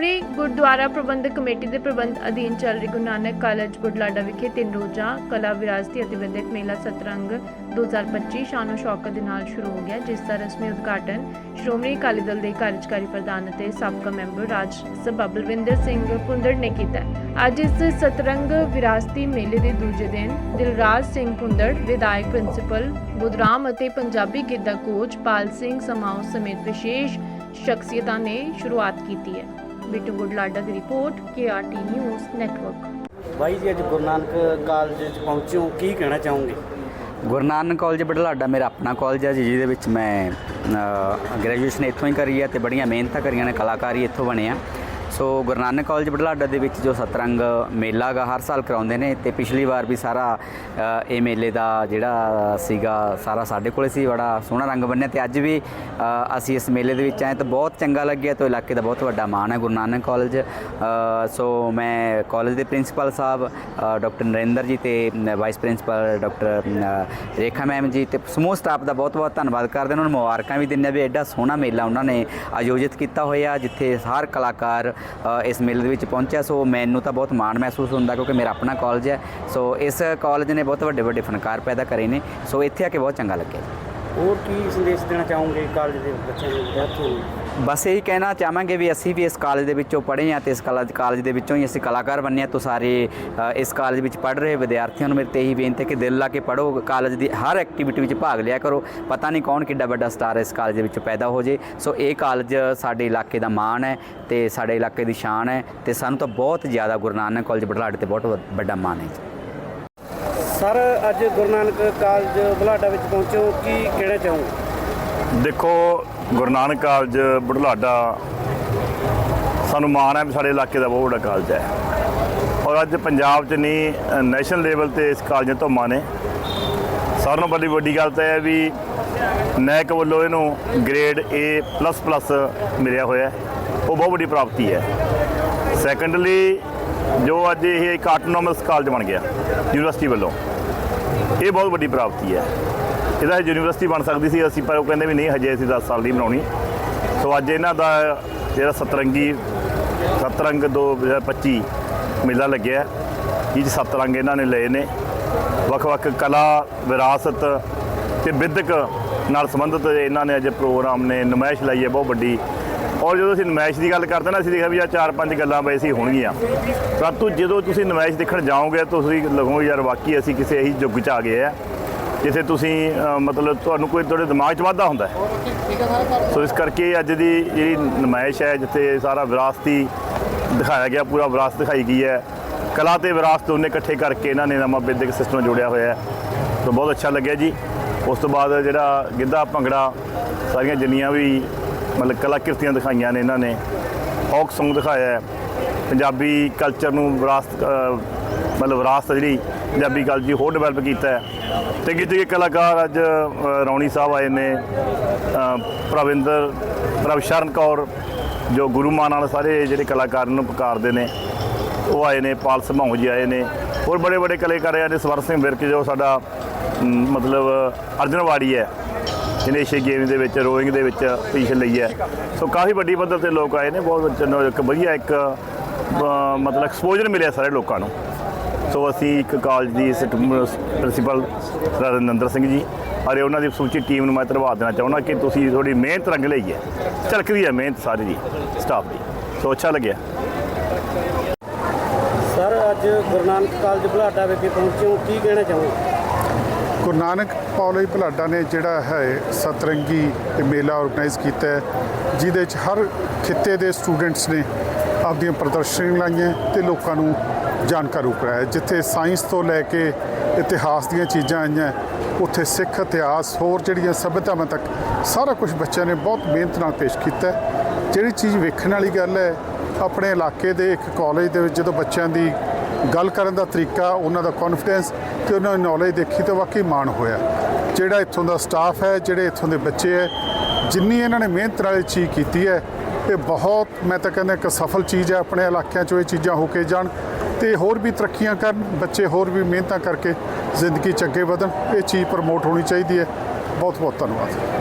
ਸ਼੍ਰੋਮਣੀ ਗੁਰਦੁਆਰਾ ਪ੍ਰਬੰਧਕ committee ਦੇ ਪ੍ਰਬੰਧ ਅਧੀਨ ਚੱਲ ਰਹੀ ਗੁਰੂ ਨਾਨਕ ਕਾਲਜ ਬੁਢਲਾਡਾ ਵਿਖੇ ਤਿੰਨ ਰੋਜ਼ਾ ਕਲਾ ਵਿਰਾਸਤੀ ਅਤੇ ਵਿਦਿਅਕ ਮੇਲਾ ਸਤਰੰਗ 2025 ਸ਼ਾਨੋ ਸ਼ੌਕਤ ਦੇ ਨਾਲ ਸ਼ੁਰੂ ਹੋ ਗਿਆ, ਜਿਸ ਦਾ ਰਸਮੀ ਉਦਘਾਟਨ ਸ਼੍ਰੋਮਣੀ ਅਕਾਲੀ ਦਲ ਦੇ ਕਾਰਜਕਾਰੀ ਪ੍ਰਧਾਨ ਅਤੇ ਸਾਬਕਾ ਮੈਂਬਰ ਰਾਜ ਸਭਾ ਬਲਵਿੰਦਰ ਸਿੰਘ ਪੁੰਦੜ ਨੇ ਕੀਤਾ। ਅੱਜ ਇਸ ਸਤਰੰਗ ਵਿਰਾਸਤੀ ਮੇਲੇ ਦੇ ਦੂਜੇ ਦਿਨ ਦਿਲਰਾਜ ਸਿੰਘ ਪੁੰਦੜ ਵਿਧਾਇਕ ਪ੍ਰਿੰਸੀਪਲ ਬੁਧਰਾਮ ਅਤੇ ਪੰਜਾਬੀ ਗਿੱਧਾ ਕੋਚ ਪਾਲ ਸਿੰਘ ਸਮਾਉ ਸਮੇਤ ਵਿਸ਼ੇਸ਼ ਸ਼ਖਸੀਅਤਾਂ ਨੇ ਸ਼ੁਰੂਆਤ ਕੀਤੀ ਹੈ। ਬਿੱਟੂ ਗੁਡਲਾਡਾ ਦੀ ਰਿਪੋਰਟ ਕੇਆਰਟੀ ਨਿਊਜ਼ ਨੈਟਵਰਕ ਬਾਈ ਜੀ ਅੱਜ ਗੁਰੂ ਨਾਨਕ ਕਾਲਜ ਚ ਪਹੁੰਚੇ ਹੋ ਕੀ ਕਹਿਣਾ ਚਾਹੋਗੇ? ਗੁਰੂ ਨਾਨਕ ਕਾਲਜ ਬਢਲਾਡਾ ਮੇਰਾ ਆਪਣਾ ਕਾਲਜ ਹੈ ਜੀ, ਜਿਹਦੇ ਵਿੱਚ ਮੈਂ ਗ੍ਰੈਜੂਏਸ਼ਨ ਇੱਥੋਂ ਹੀ ਕਰੀ ਹੈ ਤੇ ਬੜੀਆਂ ਮਿਹਨਤਾਂ ਕਰੀਆਂ ਨੇ ਕਲਾਕਾਰੀ ਇੱਥੋਂ ਬਣੇ ਆ। ਸੋ ਗੁਰੂ ਨਾਨਕ ਕਾਲਜ ਬਢਲਾਡਾ ਦੇ ਵਿੱਚ ਜੋ ਸਤਰੰਗ ਮੇਲਾ ਗਾ ਹਰ ਸਾਲ ਕਰਾਉਂਦੇ ਨੇ ਤੇ ਪਿਛਲੀ ਵਾਰ ਵੀ ਸਾਰਾ ਇਹ ਮੇਲੇ ਦਾ ਜਿਹੜਾ ਸੀਗਾ ਸਾਰਾ ਸਾਡੇ ਕੋਲੇ ਸੀ ਬੜਾ ਸੋਹਣਾ ਰੰਗ ਬੰਨਿਆ ਤੇ ਅੱਜ ਵੀ ਅਸੀਂ ਇਸ ਮੇਲੇ ਦੇ ਵਿੱਚ ਆਏ ਤਾਂ ਬਹੁਤ ਚੰਗਾ ਲੱਗਿਆ ਤੇ ਇਲਾਕੇ ਦਾ ਬਹੁਤ ਵੱਡਾ ਮਾਣ ਹੈ ਗੁਰੂ ਨਾਨਕ ਕਾਲਜ। ਸੋ ਮੈਂ ਕਾਲਜ ਦੇ ਪ੍ਰਿੰਸੀਪਲ ਸਾਹਿਬ ਅ, ਡਾਕਟਰ ਨਰਿੰਦਰ ਜੀ ਤੇ vice principal doctor Rekha ma'am ji ਤੇ ਸਮੂਹ ਸਟਾਫ ਦਾ ਬਹੁਤ ਬਹੁਤ ਧੰਨਵਾਦ ਕਰਦੇ ਹਾਂ। ਉਹਨਾਂ ਨੂੰ ਮੁਬਾਰਕਾਂ ਵੀ ਦਿੰਦੇ ਹਾਂ ਵੀ ਐਡਾ ਸੋਹਣਾ ਮੇਲਾ ਉਹਨਾਂ ਨੇ ਆਯੋਜਿਤ ਕੀਤਾ ਹੋਇਆ ਜਿੱਥੇ ਹਰ ਕਲਾਕਾਰ ਇਸ ਮੇਲੇ ਦੇ ਵਿੱਚ ਪਹੁੰਚਿਆ। ਸੋ ਮੈਨੂੰ ਤਾਂ ਬਹੁਤ ਮਾਣ ਮਹਿਸੂਸ ਹੁੰਦਾ ਕਿਉਂਕਿ ਮੇਰਾ ਆਪਣਾ ਕਾਲਜ ਹੈ। ਸੋ ਇਸ ਕਾਲਜ ਨੇ ਬਹੁਤ ਵੱਡੇ ਵੱਡੇ ਫਨਕਾਰ ਪੈਦਾ ਕਰੇ ਨੇ। ਸੋ ਇੱਥੇ ਆ ਕੇ ਬਹੁਤ ਚੰਗਾ ਲੱਗਿਆ ਹੋਰ ਕੀ ਸੰਦੇਸ਼ ਦੇਣਾ ਚਾਹੋਗੇ ਕਾਲਜ ਦੇ ਬੱਚਿਆਂ ਨੂੰ, ਵਿਦਿਆਰਥੀਆਂ ਨੂੰ? ਬਸ ਇਹੀ ਕਹਿਣਾ ਚਾਹਾਂਗੇ ਵੀ ਅਸੀਂ ਵੀ ਇਸ ਕਾਲਜ ਦੇ ਵਿੱਚੋਂ ਪੜ੍ਹੇ ਹਾਂ ਤੇ ਇਸ ਕਾਲਜ ਕਾਲਜ ਦੇ ਵਿੱਚੋਂ ਹੀ ਅਸੀਂ ਕਲਾਕਾਰ ਬੰਨੇ ਹਾਂ। ਤੋਂ ਸਾਰੇ ਇਸ ਕਾਲਜ ਵਿੱਚ ਪੜ੍ਹ ਰਹੇ ਵਿਦਿਆਰਥੀਆਂ ਨੂੰ ਮੇਰੇ ਤੇ ਇਹੀ ਬੇਨਤੀ ਹੈ ਕਿ ਦਿਲ ਲਾ ਕੇ ਪੜ੍ਹੋ। ਕਾਲਜ ਦੀ ਹਰ ਐਕਟੀਵਿਟੀ ਵਿੱਚ ਭਾਗ ਲਿਆ ਕਰੋ। ਪਤਾ ਨਹੀਂ ਕੌਣ ਕਿੱਡਾ ਵੱਡਾ ਸਟਾਰ ਇਸ ਕਾਲਜ ਦੇ ਵਿੱਚ ਪੈਦਾ ਹੋ ਜੇ। ਸੋ ਇਹ ਕਾਲਜ ਸਾਡੇ ਇਲਾਕੇ ਦਾ ਮਾਣ ਹੈ ਤੇ ਸਾਡੇ ਇਲਾਕੇ ਦੀ ਸ਼ਾਨ ਹੈ ਤੇ ਸਾਨੂੰ ਤਾਂ ਬਹੁਤ ਜ਼ਿਆਦਾ ਗੁਰੂ ਨਾਨਕ ਕਾਲਜ ਬਢਲਾਡੇ ਤੇ ਬਹੁਤ ਵ- ਵੱਡਾ ਮਾਣ ਹੈ ਜੀ। ਸਰ ਅੱਜ ਗੁਰੂ ਨਾਨਕ ਕਾਲਜ ਬੁਢਲਾਡਾ ਵਿੱਚ ਪਹੁੰਚੇ ਕੀ ਕਹਿਣਾ ਚਾਹੋਗੇ? ਦੇਖੋ ਗੁਰੂ ਨਾਨਕ ਕਾਲਜ ਬੁਢਲਾਡਾ, ਸਾਨੂੰ ਮਾਣ ਹੈ ਵੀ ਸਾਡੇ ਇਲਾਕੇ ਦਾ ਬਹੁਤ ਵੱਡਾ ਕਾਲਜ ਹੈ। ਔਰ ਅੱਜ ਪੰਜਾਬ 'ਚ ਨਹੀਂ, ਨੈਸ਼ਨਲ ਲੈਵਲ ਤੇ ਇਸ ਕਾਲਜ ਦੀਆਂ ਧੁੰਮਾਂ ਨੇ ਸਾਰਿਆਂ ਨਾਲੋਂ ਵੱਡੀ ਵੱਡੀ ਗੱਲ ਤਾਂ ਇਹ ਹੈ ਵੀ ਨੈਕ ਵੱਲੋਂ ਇਹਨੂੰ ਗ੍ਰੇਡ A++ ਮਿਲਿਆ ਹੋਇਆ ਉਹ ਬਹੁਤ ਵੱਡੀ ਪ੍ਰਾਪਤੀ ਹੈ। ਸੈਕੰਡਲੀ ਜੋ ਅੱਜ ਇਹ ਇੱਕ ਆਟੋਨੋਮਸ ਕਾਲਜ ਬਣ ਗਿਆ, ਯੂਨੀਵਰਸਿਟੀ ਵੱਲੋਂ, ਇਹ ਬਹੁਤ ਵੱਡੀ ਪ੍ਰਾਪਤੀ ਹੈ। ਇਹਦਾ ਇਹ ਯੂਨੀਵਰਸਿਟੀ ਬਣ ਸਕਦੀ ਸੀ, ਅਸੀਂ ਪਰ ਉਹ ਕਹਿੰਦੇ ਵੀ ਨਹੀਂ, ਹਜੇ ਅਸੀਂ 10 ਸਾਲ ਦੀ ਬਣਾਉਣੀ। ਸੋ ਅੱਜ ਇਹਨਾਂ ਦਾ ਜਿਹੜਾ ਸਤਰੰਗੀ, ਸਤਰੰਗ 2025 ਮੇਲਾ ਲੱਗਿਆ। ਇਹ 'ਚ ਸਤਰੰਗ ਇਹਨਾਂ ਨੇ ਲਏ ਨੇ। ਵੱਖ-ਵੱਖ ਕਲਾ, ਵਿਰਾਸਤ ਤੇ ਵਿਦਿਅਕ ਨਾਲ ਸੰਬੰਧਿਤ ਇਹਨਾਂ ਨੇ ਅੱਜ ਪ੍ਰੋਗਰਾਮ ਨੇ ਨੁਮਾਇਸ਼ ਲਾਈ ਹੈ, ਬਹੁਤ ਵੱਡੀ। ਔਰ ਜਦੋਂ ਅਸੀਂ ਨੁਮਾਇਸ਼ ਦੀ ਗੱਲ ਕਰਦੇ ਨਾ, ਅਸੀਂ ਦੇਖਿਆ ਵੀ ਆ ਚਾਰ ਪੰਜ ਗੱਲਾਂ ਵੈਸੀ ਹੋਣਗੀਆਂ। ਪਰੰਤੂ ਜਦੋਂ ਤੁਸੀਂ ਨੁਮਾਇਸ਼ ਦੇਖਣ ਜਾਓਗੇ, ਤੁਸੀਂ ਲੱਗੋਗੇ ਯਾਰ, ਵਾਕਈ ਅਸੀਂ ਕਿਸੇ ਇਹੀ ਯੁੱਗ 'ਚ ਆ ਗਏ ਆ। ਜਿੱਥੇ ਤੁਸੀਂ ਮਤਲਬ ਤੁਹਾਨੂੰ ਕੋਈ ਤੁਹਾਡੇ ਦਿਮਾਗ 'ਚ ਵਾਧਾ ਹੁੰਦਾ ਹੈ। ਸੋ ਇਸ ਕਰਕੇ ਅੱਜ ਦੀ ਜਿਹੜੀ ਨੁਮਾਇਸ਼ ਹੈ ਜਿੱਥੇ ਸਾਰਾ ਵਿਰਾਸਤੀ ਦਿਖਾਇਆ ਗਿਆ ਪੂਰਾ ਵਿਰਾਸਤ ਦਿਖਾਈ ਗਈ ਹੈ। ਕਲਾ ਤੇ ਵਿਰਾਸਤ ਦੋਨੇ ਇਕੱਠੇ ਕਰਕੇ ਇਹਨਾਂ ਨੇ ਨਵਾਂ ਵਿਦਿਅਕ ਸਿਸਟਮ ਜੋੜਿਆ ਹੋਇਆ ਹੈ। ਸੋ ਬਹੁਤ ਅੱਛਾ ਲੱਗਿਆ ਜੀ। ਉਸ ਤੋਂ ਬਾਅਦ ਜਿਹੜਾ ਗਿੱਧਾ ਭੰਗੜਾ ਸਾਰੀਆਂ ਜਿੰਨੀਆਂ ਵੀ ਮਤਲਬ ਕਲਾ ਕਿਰਤੀਆਂ ਦਿਖਾਈਆਂ ਨੇ ਇਹਨਾਂ ਨੇ ਫੋਕ Song ਦਿਖਾਇਆ ਹੈ। ਪੰਜਾਬੀ ਕਲਚਰ ਨੂੰ ਵਿਰਾਸਤ ਮਤਲਬ ਵਿਰਾਸਤ ਜਿਹੜੀ ਪੰਜਾਬੀ ਕਲਚਰ ਦੀ ਹੋਰ ਡਿਵੈਲਪ ਕੀਤਾ ਹੈ। ਤੇ ਕਿਤੇ ਕਲਾਕਾਰ ਅੱਜ ਅ, ਰੌਣੀ ਸਾਹਿਬ ਆਏ ਨੇ ਪ੍ਰਵਿੰਦਰ ਪ੍ਰਭਸ਼ਰਨ ਕੌਰ ਜੋ ਗੁਰੂ ਮਾਨ ਨਾਲ ਸਾਰੇ ਜਿਹੜੇ ਕਲਾਕਾਰ ਨੂੰ ਪੁਕਾਰਦੇ ਨੇ ਉਹ ਆਏ ਨੇ ਪਾਲ ਸਮੂਹ ਜੀ ਆਏ ਨੇ ਹੋਰ ਬੜੇ ਬੜੇ ਕਲਾਕਾਰ ਆਏ ਨੇ ਸਵਰ ਸਿੰਘ ਵਿਰਕ ਜੋ ਸਾਡਾ ਮਤਲਬ ਅਰਜਨਵਾੜੀ ਹੈ ਜਿਹਨੇ ਏਸ਼ੀਆ ਗੇਮ ਦੇ ਵਿੱਚ ਰੋਇੰਗ ਦੇ ਵਿੱਚ ਪੋਜੀਸ਼ਨ ਲਈ ਹੈ। ਸੋ ਕਾਫੀ ਵੱਡੀ ਪੱਧਰ ਤੇ ਲੋਕ ਆਏ ਨੇ ਬਹੁਤ ਇੱਕ ਵਧੀਆ ਇੱਕ ਮਤਲਬ ਐਕਸਪੋਜ਼ਰ ਮਿਲਿਆ ਸਾਰੇ ਲੋਕਾਂ ਨੂੰ। ਸੋ ਅਸੀਂ ਇੱਕ ਕਾਲਜ ਦੀ ਪ੍ਰਿੰਸੀਪਲ ਰਨਿੰਦਰ ਸਿੰਘ ਜੀ ਅਰੇ ਉਹਨਾਂ ਦੀ ਸਮੁੱਚੀ ਟੀਮ ਨੂੰ ਮੈਂ ਧੰਨਵਾਦ ਦੇਣਾ ਚਾਹੁੰਦਾ ਕਿ ਤੁਸੀਂ ਥੋੜੀ ਮਿਹਨਤ ਰੰਗ ਲਈ ਹੈ। ਝਲਕਦੀ ਹੈ ਮਿਹਨਤ ਸਾਰੀ ਦੀ ਸਟਾਫ ਦੀ। ਸੋ ਅੱਛਾ ਲੱਗਿਆ। ਸਰ ਅੱਜ ਗੁਰੂ ਨਾਨਕ ਕਾਲਜ ਬੁਢਲਾਡਾ ਵਿਖੇ ਪਹੁੰਚੇ ਹੋ ਕੀ ਕਹਿਣਾ ਚਾਹੋਗੇ? ਗੁਰੂ ਨਾਨਕ ਕਾਲਜ ਭਲਾਡਾ ਨੇ ਜਿਹੜਾ ਹੈ ਸਤਰੰਗੀ ਤੇ ਮੇਲਾ ਆਰਗੇਨਾਈਜ਼ ਕੀਤਾ ਹੈ ਜਿਹਦੇ ਵਿੱਚ ਹਰ ਖਿੱਤੇ ਦੇ ਸਟੂਡੈਂਟਸ ਨੇ ਆਪਦੀਆਂ ਪ੍ਰਦਰਸ਼ਨੀਆਂ ਲਾਈਆਂ ਤੇ ਲੋਕਾਂ ਨੂੰ ਜਾਣਕਾਰੂ ਕਰਾਇਆ ਜਿੱਥੇ ਸਾਇੰਸ ਤੋਂ ਲੈ ਕੇ ਇਤਿਹਾਸ ਦੀਆਂ ਚੀਜ਼ਾਂ ਆਈਆਂ, ਉੱਥੇ ਸਿੱਖ, ਇਤਿਹਾਸ, ਹੋਰ ਜਿਹੜੀਆਂ ਸਭਿਅਤਾਵਾਂ ਤੱਕ ਸਾਰਾ ਕੁਝ ਬੱਚਿਆਂ ਨੇ ਬਹੁਤ ਮਿਹਨਤ ਨਾਲ ਪੇਸ਼ ਕੀਤਾ। ਜਿਹੜੀ ਚੀਜ਼ ਵੇਖਣ ਵਾਲੀ ਗੱਲ ਹੈ, ਆਪਣੇ ਇਲਾਕੇ ਦੇ ਇੱਕ ਕਾਲਜ ਦੇ ਵਿੱਚ ਜਦੋਂ ਬੱਚਿਆਂ ਦੀ ਗੱਲ ਕਰਨ ਦਾ ਤਰੀਕਾ, ਉਹਨਾਂ ਦਾ ਕੌਨਫੀਡੈਂਸ ਤੇ ਉਹਨਾਂ ਦੀ ਨੌਲੇਜ ਦੇਖੀ ਤਾਂ ਵਾਕਈ ਮਾਣ ਹੋਇਆ। ਜਿਹੜਾ ਇੱਥੋਂ ਦਾ ਸਟਾਫ ਹੈ, ਜਿਹੜੇ ਇੱਥੋਂ ਦੇ ਬੱਚੇ ਹੈ, ਜਿੰਨੀ ਇਹਨਾਂ ਨੇ ਮਿਹਨਤ ਨਾਲ ਇਹ ਚੀਜ਼ ਕੀਤੀ ਹੈ ਇਹ ਬਹੁਤ, ਮੈਂ ਤਾਂ ਕਹਿੰਦਾ ਇੱਕ ਸਫਲ ਚੀਜ਼ ਹੈ ਆਪਣੇ ਇਲਾਕਿਆਂ 'ਚੋਂ ਇਹ ਚੀਜ਼ਾਂ ਹੋ ਕੇ ਜਾਣ ਤੇ ਹੋਰ ਵੀ ਤਰੱਕੀਆਂ ਕਰਨ, ਬੱਚੇ ਹੋਰ ਵੀ ਮਿਹਨਤਾਂ ਕਰਕੇ ਜ਼ਿੰਦਗੀ 'ਚ ਅੱਗੇ ਵਧਣ, ਇਹ ਚੀਜ਼ ਪ੍ਰਮੋਟ ਹੋਣੀ ਚਾਹੀਦੀ ਹੈ। ਬਹੁਤ ਬਹੁਤ ਧੰਨਵਾਦ।